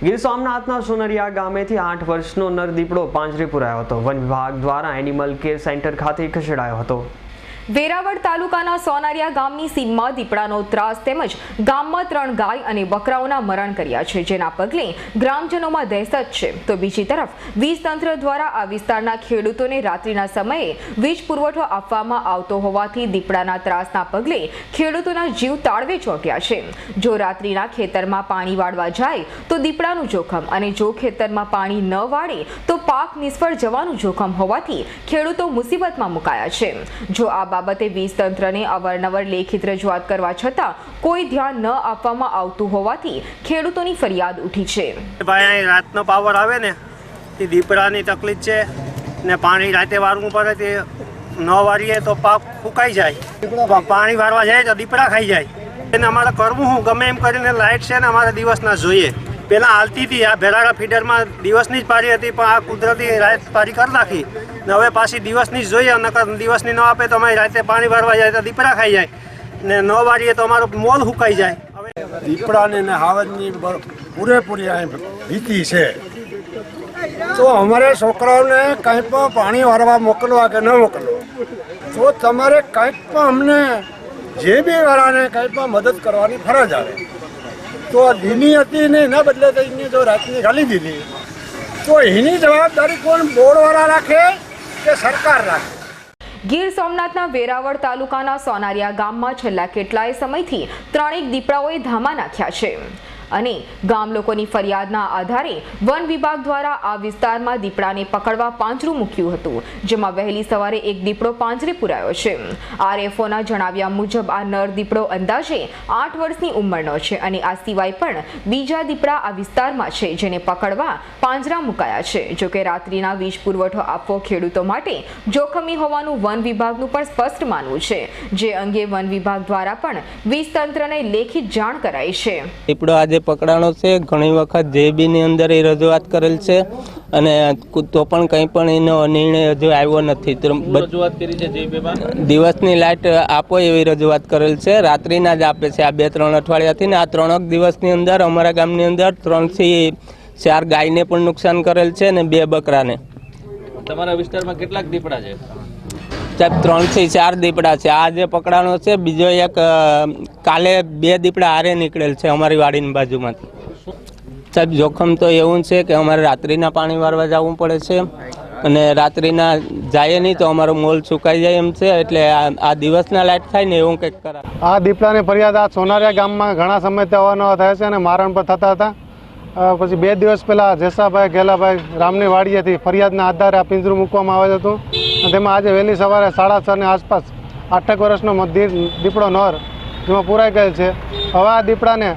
ગીર સોમનાથના સોનરિયા ગામેથી આઠ વર્ષનો નર દીપડો પાંજરે પુરાયો હતો. વન વિભાગ દ્વારા એનિમલ કેર સેન્ટર ખાતે ખસેડાયો હતો. વેરાવળ તાલુકાના સોનારિયા ગામની સીમમાં દીપડાનો ત્રાસ તેમજ ગામમાં ત્રણ ગાય અને બકરાઓના મરણ કર્યા છે, જેના પગલે ગ્રામજનોમાં દહેશત છે. તો બીજી તરફ વીજ તંત્ર દ્વારા આ વિસ્તારના ખેડૂતોને રાત્રિના સમયે વીજ પુરવઠો આપવામાં આવતો હોવાથી દીપડાના ત્રાસના પગલે ખેડૂતોના જીવ તાળવે ચોંટ્યા છે. જો રાત્રિના ખેતરમાં પાણી વાળવા જાય, તો દીપડાનું જોખમ અને જો ખેતરમાં પાણી ન વાળે, તો પાક નિષ્ફળ જવાનું જોખમ હોવાથી ખેડૂતો મુસીબતમાં મુકાયા છે. જો આ બાબતે વીજ તંત્રને અવારનવાર લેખિત રજૂઆત કરવા છતાં કોઈ ધ્યાન ન આપવામાં આવતું હોવાથી ખેડૂતોની ફરિયાદ ઉઠી છે. ભાઈ રાતનો પાવર આવે ને, એ દીપડાની તકલીફ છે ને પાણી રાતે વારવું પડે તે ન વારીએ તો પાક ફૂંકાઈ જાય. પાણી વારવા જાય તો દીપડા ખાઈ જાય. એને અમારે કરવું હું, ગમે એમ કરીને લાઇટ છે ને અમારે દિવસના જોઈએ. પહેલાં હાલતી હતી, આ ભેરાળા ફીડરમાં દિવસની જ પારી હતી, પણ આ કુદરતી રાત પારી કરી નાખી. ને હવે પાછી દિવસની જ જોઈએ, નકર દિવસની ન આપે તો અમારી રાતે પાણી વારવા જાય તો દીપડા ખાઈ જાય. ને ન વારીએ તો અમારો મોલ સુકાઈ જાય. હવે દીપડાની ને હાવજની પૂરેપૂરી ભીતિ છે. તો અમારે છોકરાઓને કંઈ પણ પાણી વારવા મોકલવા કે ન મોકલવા, તો તમારે કંઈક પણ અમને જે બી વાળાને કંઈ પણ મદદ કરવાની ફરજ આવે. તો ધીમી હતી ને એના બદલે થઈને જો રાતની ગાલી દીધી. તો એની જવાબદારી કોણ? બોર્ડવાળા રાખે કે સરકાર રાખે? ગીર સોમનાથના વેરાવળ તાલુકાના સોનારિયા ગામમાં છેલ્લા કેટલાય સમયથી ત્રણેક દીપડાઓએ ધામા નાખ્યા છે. અને ગામ લોકોની ફરિયાદના આધારે વન વિભાગ દ્વારા આ વિસ્તારમાં દીપડાને પકડવા પાંજરું મૂક્યું હતું, જેમાં વહેલી સવારે એક દીપડો પાંજરે પુરાયો છે. આરએફઓના જણાવ્યા મુજબ આ નર દીપડો અંદાજે આઠ વર્ષની ઉંમરનો છે અને આ સિવાય પણ બીજા દીપડા આ વિસ્તારમાં છે, જેને પકડવા પાંજરા મુકાયા છે. જોકે રાત્રિના વીજ પુરવઠો આપવો ખેડૂતો માટે જોખમી હોવાનું વન વિભાગનું પણ સ્પષ્ટ માનવું છે, જે અંગે વન વિભાગ દ્વારા પણ વીજ તંત્રને લેખિત જાણ કરાઈ છે. દીપડો આજે પકડાણો છે ઘણી વખત જેબીની અંદર એ રજૂઆત કરેલ છે અને તો પણ કંઈ પણ એનો નિર્ણય હજુ આવ્યો નથી. દિવસની લાઇટ આપો એવી રજૂઆત કરેલ છે. રાત્રિના જ આપે છે આ બે ત્રણ અઠવાડિયાથી ને આ ત્રણેક દિવસની અંદર અમારા ગામની અંદર ત્રણથી ચાર ગાયને પણ નુકસાન કરેલ છે અને બે બકરાને. તમારા વિસ્તારમાં કેટલાક દીપડા છે? સાહેબ, ત્રણથી ચાર દીપડા છે. આ જે પકડાનો છે, બીજો એક કાલે બે દીપડા હારે નીકળેલ છે અમારી વાડીની બાજુમાંથી. સાહેબ, જોખમ તો એવું છે કે અમારે રાત્રિના પાણી વારવા જવું પડે છે અને રાત્રિના જાય નહીં તો અમારો મોલ સુકાઈ જાય એમ છે એટલે આ દિવસના લાઇટ થાય ને એવું કંઈક કરા આ દીપડાની ફરિયાદ આ સોનારિયા ગામમાં ઘણા સમયથી અવારનવાર થાય છે અને મારણ પર થતા હતા. પછી બે દિવસ પહેલાં જેસાભાઈ ગેલાભાઈ રામની વાડીએથી ફરિયાદના આધારે આ પિંજરું મૂકવામાં આવેલ હતું. તેમાં આજે વહેલી સવારે સાડા છની આસપાસ આઠેક વર્ષનો દીપડો નર જેમાં પુરાઈ ગયેલ છે. હવે આ દીપડાને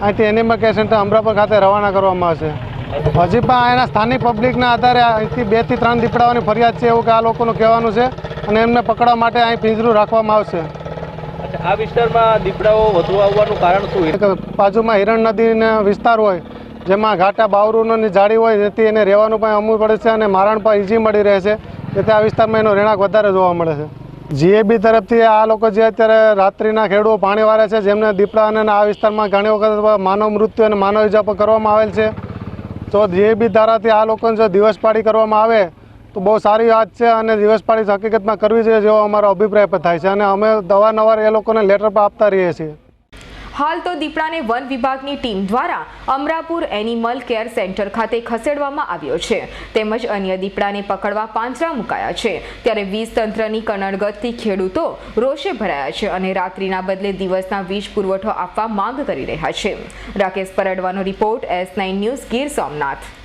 અહીંથી એનિમલ કેર સેન્ટર અમરાપર ખાતે રવાના કરવામાં આવશે. હજી પણ એના સ્થાનિક પબ્લિકના આધારે અહીંથી બેથી ત્રણ દીપડાઓની ફરિયાદ છે એવું કે આ લોકોનું કહેવાનું છે અને એમને પકડવા માટે અહીં પિંજરું રાખવામાં આવશે. આ વિસ્તારમાં દીપડાઓ વધુ આવવાનું કારણ શું બાજુમાં હિરણ નદીનો વિસ્તાર હોય જેમાં ઘાટા બાવરૂનોની જાળી હોય જેથી એને રહેવાનું પણ અમુક પડે છે અને મારણ પણ ઇઝી મળી રહે છે. જેથી આ વિસ્તારમાં એનો રહેણાંક વધારે જોવા મળે છે. જીએબી તરફથી આ લોકો જે અત્યારે રાત્રિના ખેડૂતો પાણી વારે છે, જેમને દીપડા અને આ વિસ્તારમાં ઘણી વખત માનવ મૃત્યુ અને માનવ ઇજા કરવામાં આવેલ છે. તો જીએબી ધારાથી આ લોકોને જો દિવસ પાડી કરવામાં આવે, તો બહુ સારી વાત છે અને દિવસ પાડી હકીકતમાં કરવી જોઈએ, જેવો અમારો અભિપ્રાય પણ થાય છે. અને અમે અવારનવાર એ લોકોને લેટર પણ આપતા રહીએ છીએ. હાલ તો દીપડાને વન વિભાગની ટીમ દ્વારા અમરાપુર એનિમલ કેર સેન્ટર ખાતે ખસેડવામાં આવ્યો છે. તેમજ અન્ય દીપડાને પકડવા પાંજરા મુકાયા છે. ત્યારે વીજ તંત્રની કનડગતથી ખેડૂતો રોષે ભરાયા છે અને રાત્રિના બદલે દિવસના વીજ પુરવઠો આપવા માંગ કરી રહ્યા છે. Rakesh પરડવાનો report S nine news Gir Somnath.